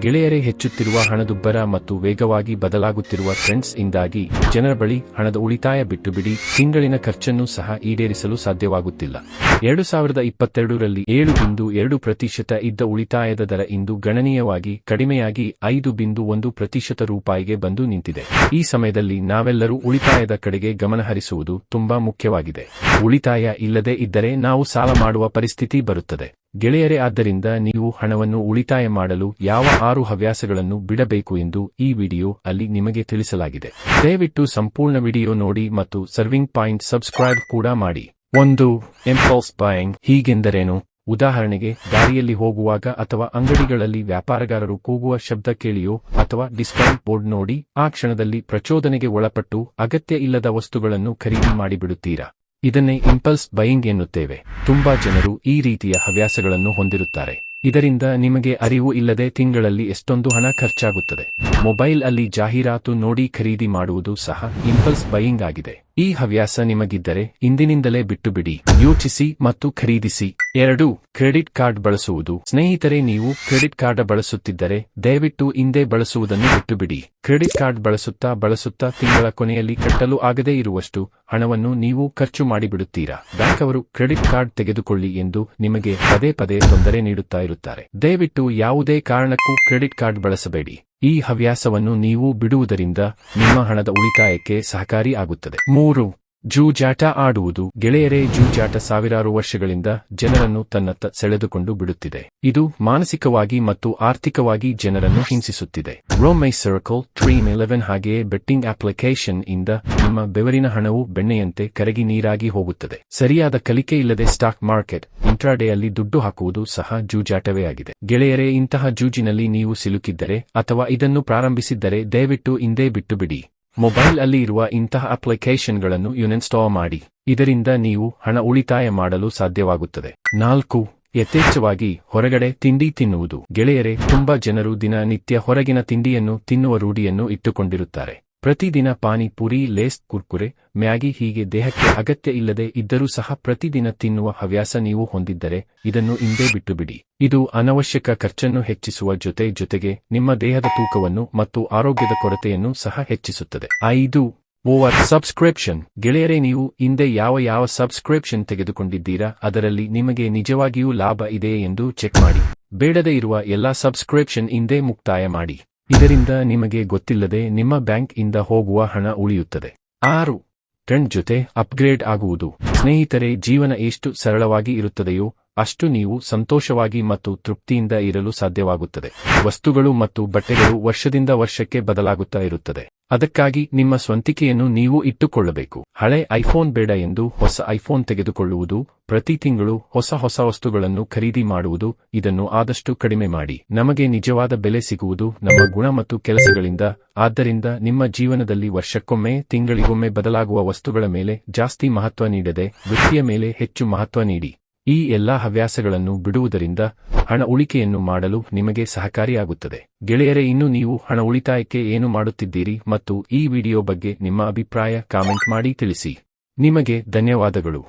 ಗೆಳೆಯರೇ ಹೆಚ್ಚುತ್ತಿರುವ ಹಣದುಬ್ಬರ ಮತ್ತು ವೇಗವಾಗಿ ಬದಲಾಗುತ್ತಿರುವ ಟ್ರೆಂಡ್ಸ್ ಇಂದಾಗಿ ಜನರ ಬಳಿ ಹಣದ ಉಳಿತಾಯ ಬಿಟ್ಟು ಬಿಡಿ ತಿಂಗಳಿನ ಖರ್ಚನ್ನು ಸಹ ಈಡೇರಿಸಲು ಸಾಧ್ಯವಾಗುತ್ತಿಲ್ಲ. ಎರಡು ಸಾವಿರದ ಇಪ್ಪತ್ತೆರಡರಲ್ಲಿ ಏಳು ಬಿಂದು ಎರಡು ಪ್ರತಿಶತ ಇದ್ದ ಉಳಿತಾಯದ ದರ ಇಂದು ಗಣನೀಯವಾಗಿ ಕಡಿಮೆಯಾಗಿ ಐದು ಬಿಂದು ಒಂದು ಪ್ರತಿಶತ ರೂಪಾಯಿಗೆ ಬಂದು ನಿಂತಿದೆ. ಈ ಸಮಯದಲ್ಲಿ ನಾವೆಲ್ಲರೂ ಉಳಿತಾಯದ ಕಡೆಗೆ ಗಮನಹರಿಸುವುದು ತುಂಬಾ ಮುಖ್ಯವಾಗಿದೆ. ಉಳಿತಾಯ ಇಲ್ಲದೆ ಇದ್ದರೆ ನಾವು ಸಾಲ ಮಾಡುವ ಪರಿಸ್ಥಿತಿ ಬರುತ್ತದೆ. ಗೆಳೆಯರೇ, ಆದ್ದರಿಂದ ನೀವು ಹಣವನ್ನು ಉಳಿತಾಯ ಮಾಡಲು ಯಾವ ಆರು ಹವ್ಯಾಸಗಳನ್ನು ಬಿಡಬೇಕು ಎಂದು ಈ ವಿಡಿಯೋ ಅಲ್ಲಿ ನಿಮಗೆ ತಿಳಿಸಲಾಗಿದೆ. ದಯವಿಟ್ಟು ಸಂಪೂರ್ಣ ವಿಡಿಯೋ ನೋಡಿ ಮತ್ತು ಸರ್ವಿಂಗ್ ಪಾಯಿಂಟ್ ಸಬ್ಸ್ಕ್ರೈಬ್ ಕೂಡ ಮಾಡಿ. ಒಂದು ಎಂಪಲ್ಸ್ ಬಾಯಿಂಗ್ ಹೀಗೆಂದರೇನು? ಉದಾಹರಣೆಗೆ, ದಾರಿಯಲ್ಲಿ ಹೋಗುವಾಗ ಅಥವಾ ಅಂಗಡಿಗಳಲ್ಲಿ ವ್ಯಾಪಾರಗಾರರು ಕೂಗುವ ಶಬ್ದ ಕೇಳಿಯೋ ಅಥವಾ ಡಿಸ್ಕೌಂಟ್ ಬೋರ್ಡ್ ನೋಡಿ, ಆ ಕ್ಷಣದಲ್ಲಿ ಪ್ರಚೋದನೆಗೆ ಒಳಪಟ್ಟು ಅಗತ್ಯ ಇಲ್ಲದ ವಸ್ತುಗಳನ್ನು ಖರೀದಿ ಮಾಡಿಬಿಡುತ್ತೀರಾ? ಇದನ್ನೇ ಇಂಪಲ್ಸ್ ಬೈಯಿಂಗ್ ಎನ್ನುತ್ತೇವೆ. ತುಂಬಾ ಜನರು ಈ ರೀತಿಯ ಹವ್ಯಾಸಗಳನ್ನು ಹೊಂದಿರುತ್ತಾರೆ. ಇದರಿಂದ ನಿಮಗೆ ಅರಿವು ಇಲ್ಲದೆ ತಿಂಗಳಲ್ಲಿ ಎಷ್ಟೊಂದು ಹಣ ಖರ್ಚಾಗುತ್ತದೆ. ಮೊಬೈಲ್ ಅಲ್ಲಿ ಜಾಹೀರಾತು ನೋಡಿ ಖರೀದಿ ಮಾಡುವುದು ಸಹ ಇಂಪಲ್ಸ್ ಬೈಯಿಂಗ್ ಆಗಿದೆ. ಈ ಹವ್ಯಾಸ ನಿಮಗಿದ್ದರೆ ಇಂದಿನಿಂದಲೇ ಬಿಟ್ಟು ಬಿಡಿ ಯೋಚಿಸಿ ಮತ್ತು ಖರೀದಿಸಿ. ಎರಡು, ಕ್ರೆಡಿಟ್ ಕಾರ್ಡ್ ಬಳಸುವುದು. ಸ್ನೇಹಿತರೆ, ನೀವು ಕ್ರೆಡಿಟ್ ಕಾರ್ಡ್ ಬಳಸುತ್ತಿದ್ದರೆ ದಯವಿಟ್ಟು ಹಿಂದೆ ಬಳಸುವುದನ್ನು ಬಿಟ್ಟು ಬಿಡಿ ಕ್ರೆಡಿಟ್ ಕಾರ್ಡ್ ಬಳಸುತ್ತಾ ಬಳಸುತ್ತಾ ತಿಂಗಳ ಕೊನೆಯಲ್ಲಿ ಕಟ್ಟಲು ಆಗದೇ ಇರುವಷ್ಟು ಹಣವನ್ನು ನೀವು ಖರ್ಚು ಮಾಡಿಬಿಡುತ್ತೀರಾ? ಬ್ಯಾಂಕ್ ಅವರು ಕ್ರೆಡಿಟ್ ಕಾರ್ಡ್ ತೆಗೆದುಕೊಳ್ಳಿ ಎಂದು ನಿಮಗೆ ಪದೇ ಪದೇ ತೊಂದರೆ ನೀಡುತ್ತಾ ಇರುತ್ತಾರೆ. ದಯವಿಟ್ಟು ಯಾವುದೇ ಕಾರಣಕ್ಕೂ ಕ್ರೆಡಿಟ್ ಕಾರ್ಡ್ ಬಳಸಬೇಡಿ. ಈ ಹವ್ಯಾಸವನ್ನು ನೀವು ಬಿಡುವುದರಿಂದ ನಿಮ್ಮ ಹಣದ ಉಳಿತಾಯಕ್ಕೆ ಸಹಕಾರಿ ಆಗುತ್ತದೆ ಮೂರು ಜೂಜಾಟ ಆಡುವುದು ಗೆಳೆಯರೇ, ಜೂಜಾಟ ಸಾವಿರಾರು ವರ್ಷಗಳಿಂದ ಜನರನ್ನು ತನ್ನತ್ತ ಸೆಳೆದುಕೊಂಡು ಬಿಡುತ್ತಿದೆ. ಇದು ಮಾನಸಿಕವಾಗಿ ಮತ್ತು ಆರ್ಥಿಕವಾಗಿ ಜನರನ್ನು ಹಿಂಸಿಸುತ್ತಿದೆ. ರೋಮೈ ಸರ್ಕಲ್ ಟ್ರೀಮ್ ಎಲೆವೆನ್ ಹಾಗೆಯೇ ಬೆಟ್ಟಿಂಗ್ ಅಪ್ಲಿಕೇಶನ್ ಇಂದ ನಿಮ್ಮ ಬೆವರಿನ ಹಣವು ಬೆಣ್ಣೆಯಂತೆ ಕರಗಿ ನೀರಾಗಿ ಹೋಗುತ್ತದೆ. ಸರಿಯಾದ ಕಲಿಕೆ ಇಲ್ಲದೆ ಸ್ಟಾಕ್ ಮಾರ್ಕೆಟ್ ಇಂಟ್ರಾಡೇಯಲ್ಲಿ ದುಡ್ಡು ಹಾಕುವುದು ಸಹ ಜೂಜಾಟವೇ ಆಗಿದೆ. ಗೆಳೆಯರೇ, ಇಂತಹ ಜೂಜಿನಲ್ಲಿ ನೀವು ಸಿಲುಕಿದ್ದರೆ ಅಥವಾ ಇದನ್ನು ಪ್ರಾರಂಭಿಸಿದ್ದರೆ ದಯವಿಟ್ಟು ಇಂದೇ ಬಿಟ್ಟು ಬಿಡಿ. ಮೊಬೈಲ್ ಅಲ್ಲಿ ಇರುವ ಇಂತಹ ಅಪ್ಲಿಕೇಶನ್ಗಳನ್ನು ಯುನಿನ್ಸ್ಟಾಲ್ ಮಾಡಿ. ಇದರಿಂದ ನೀವು ಹಣ ಉಳಿತಾಯ ಮಾಡಲು ಸಾಧ್ಯವಾಗುತ್ತದೆ. ನಾಲ್ಕು, ಯಥೇಚ್ಛವಾಗಿ ಹೊರಗಡೆ ತಿಂಡಿ ತಿನ್ನುವುದು. ಗೆಳೆಯರೆ, ತುಂಬಾ ಜನರು ದಿನನಿತ್ಯ ಹೊರಗಿನ ತಿಂಡಿಯನ್ನು ತಿನ್ನುವ ರೂಢಿಯನ್ನು ಇಟ್ಟುಕೊಂಡಿರುತ್ತಾರೆ. ಪ್ರತಿದಿನ ಪಾನಿ ಪುರಿ ಲೇಸ್, ಕುರ್ಕುರೆ, ಮ್ಯಾಗಿ ಹೀಗೆ ದೇಹಕ್ಕೆ ಅಗತ್ಯ ಇಲ್ಲದೆ ಇದ್ದರೂ ಸಹ ಪ್ರತಿದಿನ ತಿನ್ನುವ ಹವ್ಯಾಸ ನೀವು ಹೊಂದಿದ್ದರೆ ಇದನ್ನು ಇಂದೇ ಬಿಟ್ಟುಬಿಡಿ. ಇದು ಅನವಶ್ಯಕ ಖರ್ಚನ್ನು ಹೆಚ್ಚಿಸುವ ಜೊತೆ ಜೊತೆಗೆ ನಿಮ್ಮ ದೇಹದ ತೂಕವನ್ನು ಮತ್ತು ಆರೋಗ್ಯದ ಕೊರತೆಯನ್ನು ಸಹ ಹೆಚ್ಚಿಸುತ್ತದೆ. ಐದು, ಓವರ್ ಸಬ್ಸ್ಕ್ರಿಪ್ಷನ್. ಗೆಳೆಯರೇ, ನೀವು ಹಿಂದೆ ಯಾವ ಯಾವ ಸಬ್ಸ್ಕ್ರಿಪ್ಷನ್ ತೆಗೆದುಕೊಂಡಿದ್ದೀರಾ, ಅದರಲ್ಲಿ ನಿಮಗೆ ನಿಜವಾಗಿಯೂ ಲಾಭ ಇದೆಯೇ ಎಂದು ಚೆಕ್ ಮಾಡಿ. ಬೇಡದೇ ಇರುವ ಎಲ್ಲಾ ಸಬ್ಸ್ಕ್ರಿಪ್ಷನ್ ಹಿಂದೆ ಮುಕ್ತಾಯ ಮಾಡಿ. ಇದರಿಂದ ನಿಮಗೆ ಗೊತ್ತಿಲ್ಲದೆ ನಿಮ್ಮ ಬ್ಯಾಂಕ್ ಇಂದ ಹೋಗುವ ಹಣ ಉಳಿಯುತ್ತದೆ. ಆರು. ಟ್ರೆಂಡ್ ಜೊತೆ ಅಪ್ಗ್ರೇಡ್ ಆಗುವುದು. ಸ್ನೇಹಿತರೆ, ಜೀವನ ಎಷ್ಟು ಸರಳವಾಗಿ ಇರುತ್ತದೆಯೋ ಅಷ್ಟು ನೀವು ಸಂತೋಷವಾಗಿ ಮತ್ತು ತೃಪ್ತಿಯಿಂದ ಇರಲು ಸಾಧ್ಯವಾಗುತ್ತದೆ. ವಸ್ತುಗಳು ಮತ್ತು ಬಟ್ಟೆಗಳು ವರ್ಷದಿಂದ ವರ್ಷಕ್ಕೆ ಬದಲಾಗುತ್ತಾ ಇರುತ್ತದೆ. ಅದಕ್ಕಾಗಿ ನಿಮ್ಮ ಸ್ವಂತಿಕೆಯನ್ನು ನೀವು ಇಟ್ಟುಕೊಳ್ಳಬೇಕು. ಹಳೆ ಐಫೋನ್ ಬೇಡ ಎಂದು ಹೊಸ ಐಫೋನ್ ತೆಗೆದುಕೊಳ್ಳುವುದು, ಪ್ರತಿ ತಿಂಗಳು ಹೊಸ ಹೊಸ ವಸ್ತುಗಳನ್ನು ಖರೀದಿ ಮಾಡುವುದು, ಇದನ್ನು ಆದಷ್ಟು ಕಡಿಮೆ ಮಾಡಿ. ನಮಗೆ ನಿಜವಾದ ಬೆಲೆ ಸಿಗುವುದು ನಮ್ಮ ಗುಣ ಮತ್ತು ಕೆಲಸಗಳಿಂದ. ಆದ್ದರಿಂದ ನಿಮ್ಮ ಜೀವನದಲ್ಲಿ ವರ್ಷಕ್ಕೊಮ್ಮೆ, ತಿಂಗಳಿಗೊಮ್ಮೆ ಬದಲಾಗುವ ವಸ್ತುಗಳ ಮೇಲೆ ಜಾಸ್ತಿ ಮಹತ್ವ ನೀಡದೆ, ವೃತ್ತಿಯ ಮೇಲೆ ಹೆಚ್ಚು ಮಹತ್ವ ನೀಡಿ. ಈ ಎಲ್ಲಾ ಹವ್ಯಾಸಗಳನ್ನು ಬಿಡುವುದರಿಂದ ಹಣ ಉಳಿಕೆಯನ್ನು ಮಾಡಲು ನಿಮಗೆ ಸಹಕಾರಿಯಾಗುತ್ತದೆ. ಗೆಳೆಯರೇ, ಇನ್ನು ನೀವು ಹಣ ಉಳಿತಾಯಕ್ಕೆ ಏನು ಮಾಡುತ್ತಿದ್ದೀರಿ ಮತ್ತು ಈ ವಿಡಿಯೋ ಬಗ್ಗೆ ನಿಮ್ಮ ಅಭಿಪ್ರಾಯ ಕಾಮೆಂಟ್ ಮಾಡಿ ತಿಳಿಸಿ. ನಿಮಗೆ ಧನ್ಯವಾದಗಳು.